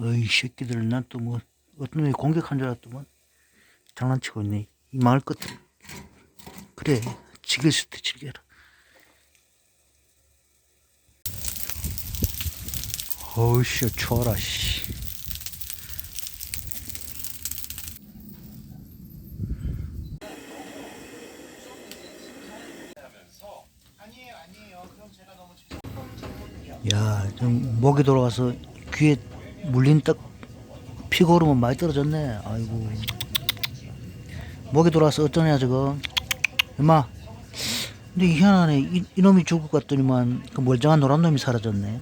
어이 새끼들 난 또 뭐 어떤 놈이 공격한 줄 알았더만 장난치고 있네. 이 마을 것들 그래 즐길 수도 즐겨라. 어우씨 추워라 씨. 야, 좀 목이 돌아가서 귀에 물린 떡 피고르면 많이 떨어졌네. 아이고. 목이 돌아서 어쩌냐 저거. 엄마. 근데 희한하네. 이, 이놈이 죽을 것 같더니만 그 멀쩡한 노란 놈이 사라졌네.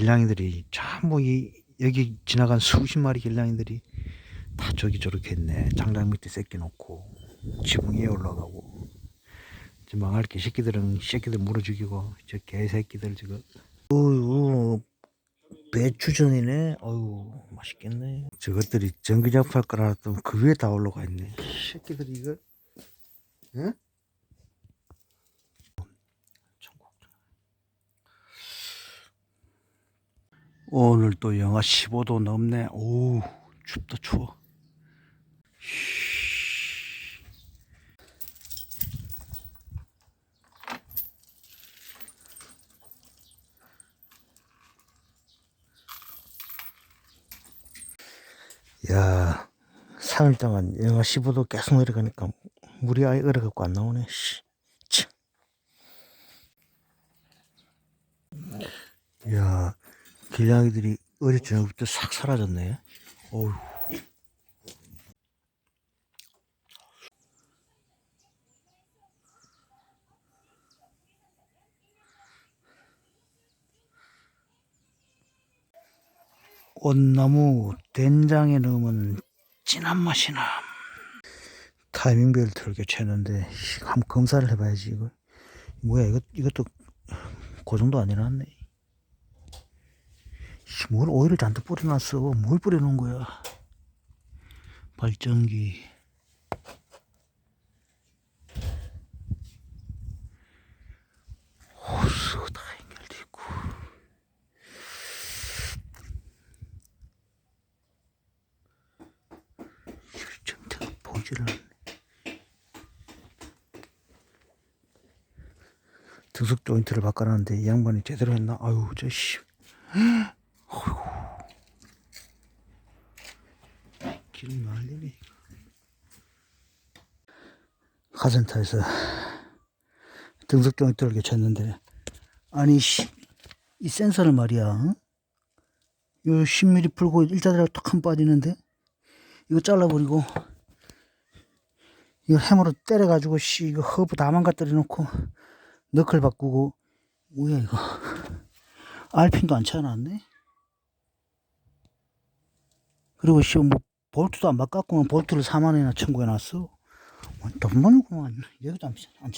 길냥이들이 전부 이 여기 지나간 수십 마리 길냥이들이 다 저기 저렇게 했네. 장작 밑에 새끼 놓고 지붕 위에 올라가고. 저 망할 게 새끼들은 새끼들 물어 죽이고 저 개새끼들 지금. 어유 배추전이네. 어유 맛있겠네. 저것들이 거라 알았더니 그 위에 다 올라가 있네. 새끼들이 이거. 응? 청국장. 오늘 또 영하 15도 넘네. 오, 춥다 추워. 야, 3일 동안 영하 15도 계속 내려가니까 물이 아예 얼어갖고 안 나오네. 씨. 참. 야, 길냥이들이 어제 저녁부터 싹 사라졌네. 어휴. 온나무 된장에 넣으면 진한 맛이 나. 타이밍별 틀게 쳤는데 한번 검사를 해봐야지 이거. 뭐야 이것 이것도 그 정도 안 해놨네. 씨, 뭘 오일을 잔뜩 뿌려놨어. 뭘 뿌려놓은 거야? 발전기. 호수 다 연결돼 있고. 보이지를 않네. 등속 조인트를 바꿔놨는데 이 양반이 제대로 했나? 아유, 저 씨. 기름 날리네. 카센터에서 등속 조인트를 교체했는데 아니 씨, 이 센서를 말이야. 응? 요 10mm 풀고 일자리가 톡한 빠지는데 이거 잘라버리고 이거 해머로 때려가지고 씨 이거 허브 다 망가뜨려 놓고 너클 바꾸고 뭐야 이거 알핀도 안 쳐놨네 그리고 씨뭐 볼트도 안 바꿨구만 볼트를 4만 원이나 청구해 놨어. 돈만이구만. 여기도 안, 안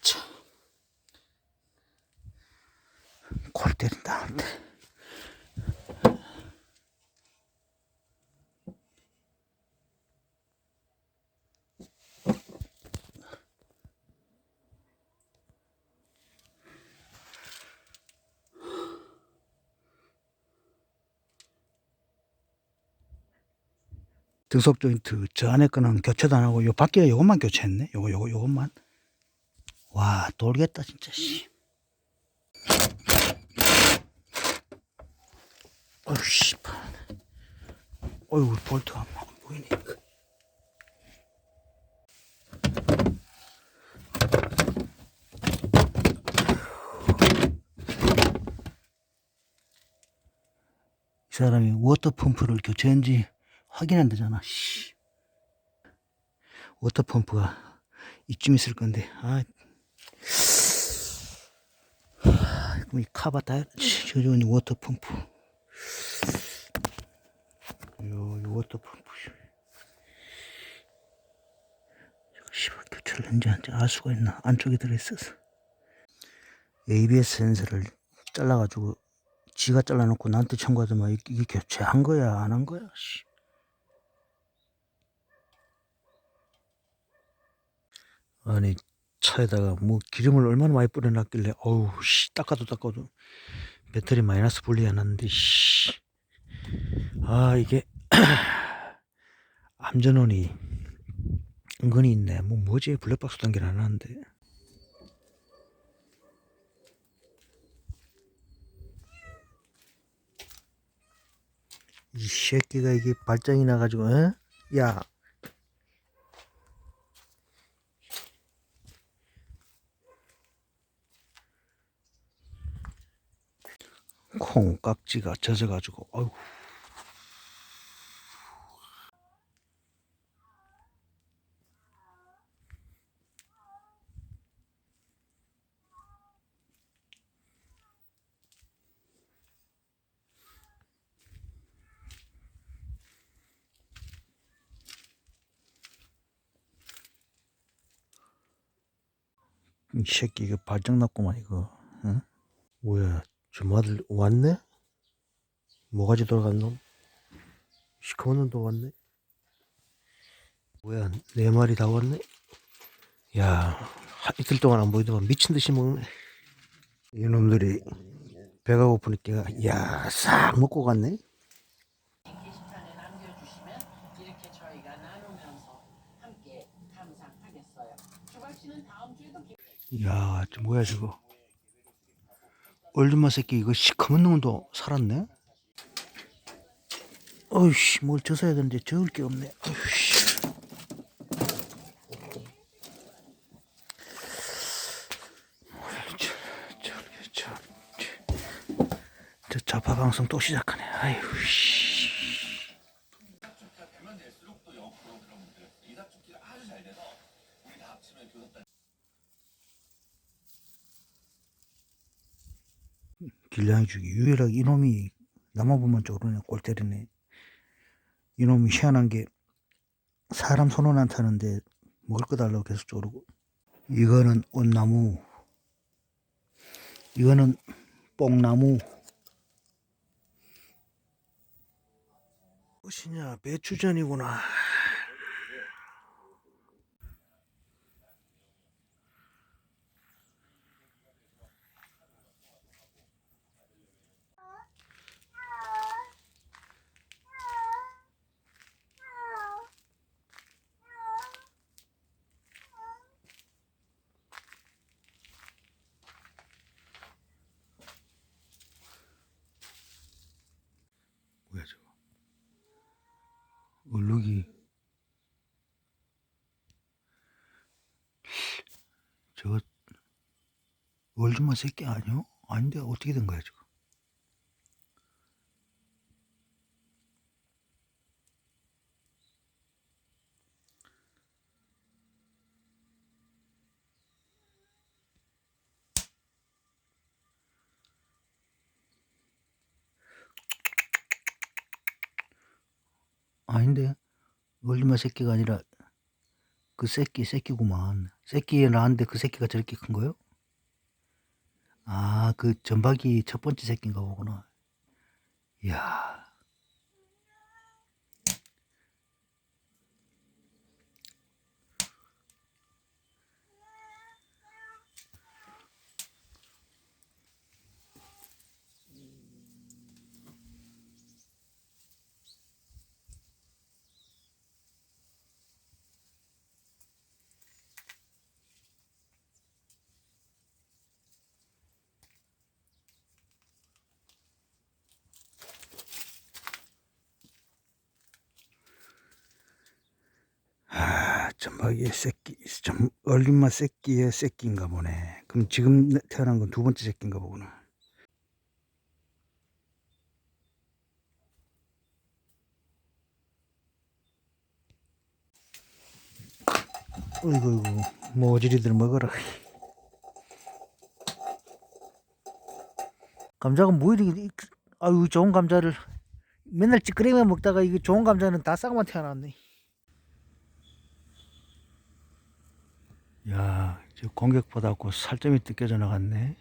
참. 골 때린다 한테 등속 조인트 저 안에 거는 교체도 안 하고 요 밖에 요것만 교체했네. 요거 요거 요것만. 와 돌겠다 진짜 씨. 어휴 씨발 어휴 볼트가 안 보이네. 이 사람이 워터펌프를 교체한 지 확인한다잖아. 씨. 워터펌프가 이쯤 있을 건데. 아. 이 카바 다 저저는 워터펌프. 요, 요 워터펌프. 씨발 교체를 했는지 안알 수가 있나? 안쪽에 들어있어서. ABS 센서를 잘라가지고 지가 잘라놓고 나한테 청구하더만 이게 교체한 거야? 안 한 거야? 씨. 아니 차에다가 뭐 기름을 얼마나 많이 뿌려놨길래 어우 씨 닦아도 닦아도 배터리 마이너스 분리 안 하는데 씨. 아 이게 암전원이 은근히 있네 뭐 뭐지 블랙박스 단계를 안 하는데 이 새끼가 이게 발장이 나가지고 에? 야 콩깍지가 젖어가지고 어휴 이 새끼 이거 발장 났구만 이거. 응? 뭐야 주마들 왔네? 뭐가지 돌아간 놈? 시커먼 놈도 왔네? 뭐야 네 마리 다 왔네? 야 하- 이틀 동안 안 보이더만 미친 듯이 먹네 이놈들이 배가 고프니까 야싹 먹고 갔네 야, 저 뭐야 저거? 얼줌마 새끼 이거 시커먼 놈도 살았네? 어이씨, 뭘 젖어야 되는데 저을 게 없네. 어이씨. 저, 좌파 방송 또 시작하네. 아유, 씨. 길냥이 죽이. 유일하게 이놈이 나만 보면 저러네 골 때리네. 이놈이 희한한 게 사람 손은 안 타는데 먹을 거 달라고 계속 쪼르고. 이거는 온나무. 이거는 뽕나무. 무엇이냐 배추전이구나 뭐야 저거 얼룩이 저거 월드만 새끼 아니요? 아닌데 어떻게 된 거야 저거 아닌데 월드만 새끼가 아니라 그 새끼 새끼구만. 새끼에 낳았는데 그 새끼가 저렇게 큰 거요? 아 그 전박이 첫 번째 새끼인가 보구나. 이야 전박이의 새끼, 좀 얼린맛 새끼의 새끼인가 보네. 그럼 지금 태어난 건 두 번째 새끼인가 보구나. 어이구, 어이구, 모질이들 먹어라. 감자가 뭐 이리, 아유, 좋은 감자를 맨날 찌끄레기만 먹다가 이게 좋은 감자는 다 쌍만 태어났네. 야, 저 공격받았고 살점이 뜯겨져 나갔네.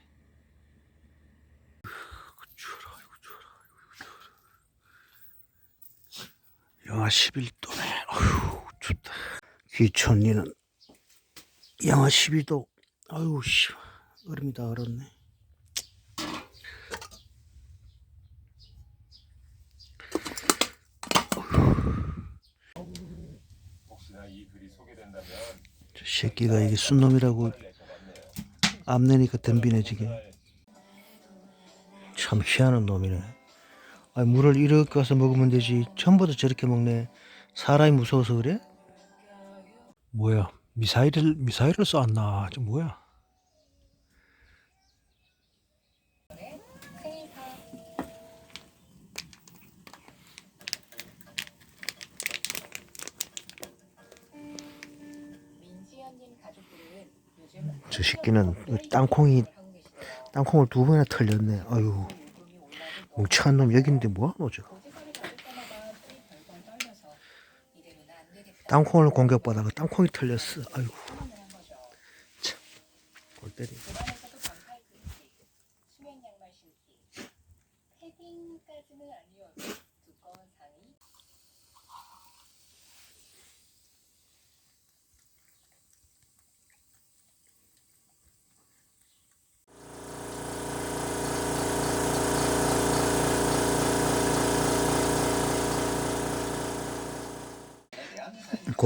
영하 11도네. 아휴, 춥다. 귀촌리는 영하 12도. 아유, 씨. 얼음이 다 얼었네. 저 새끼가 이게 순놈이라고 암내니까 덤비네 지금 참 희한한 놈이네. 아 물을 이렇게 가서 먹으면 되지. 전부 다 저렇게 먹네. 사람이 무서워서 그래? 뭐야 미사일을 미사일을 쏘았나? 저 뭐야 저 새끼는 이 땅콩이 땅콩을 두 번이나 털렸네. 아유 뭉치한 놈 여긴데 뭐하노 저. 땅콩을 공격받아가 땅콩이 털렸어. 한 거죠. 골 때리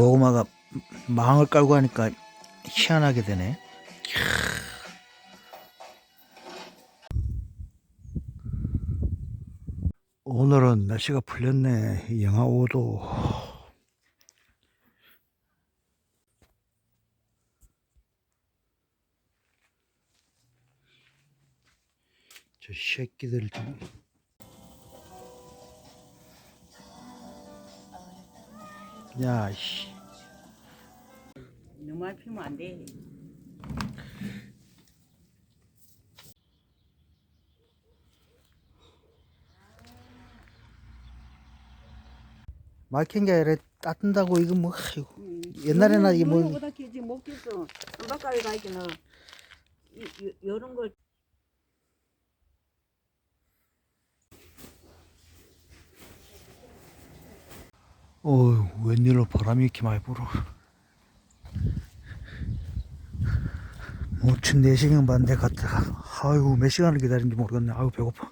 고구마가 망을 깔고 하니까 희한하게 되네. 오늘은 날씨가 풀렸네. 영하 5도. 저 새끼들 좀. 야, 씨. 너무 말 피면 안 돼. 막힌 게 아니라 따뜻다고 이거 뭐 아이고. 옛날에나 이게 뭐 보다 길지 못가 이런 걸 어휴 웬일로 바람이 이렇게 많이 불어. 뭐, 무슨 4시간 반대 갔다가 아이고 몇 시간을 기다린지 모르겠네. 아유 배고파